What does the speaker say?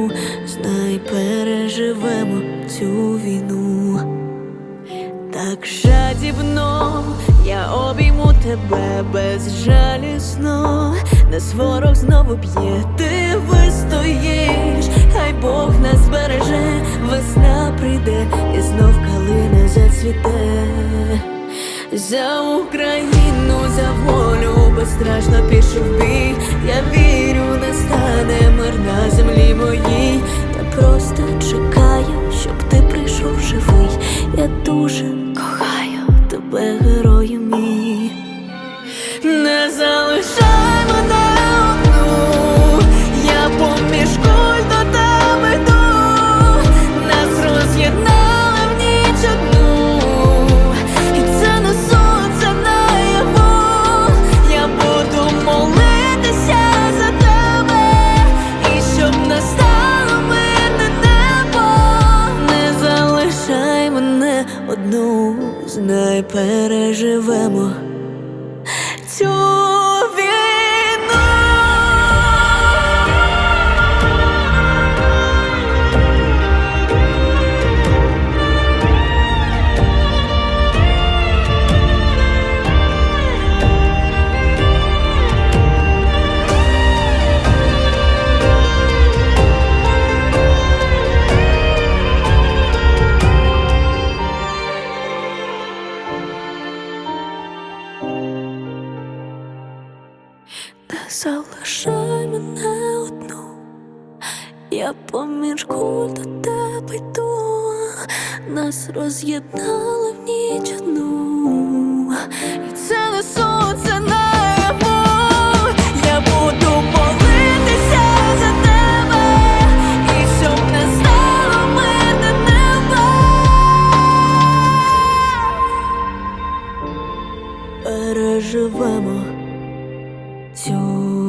одну, знай, переживемо цю війну. Так жадібно я обійму тебе безжалісно, нас ворог знову б'є, ти вистоїш, хай Бог нас береже, весна прийде і знов калина зацвіте. За Україну, за волю безстрашно пішов в бій. Я вірю, землі моїй. Та просто чекаю, щоб ти прийшов живий. Я дуже кохаю тебе, герою мій. Не залишай одну, знай, переживемо цю залишай мене одну, я поміж куль до тебе йду, нас роз'єднали в ніч одну, і це не сон, 就。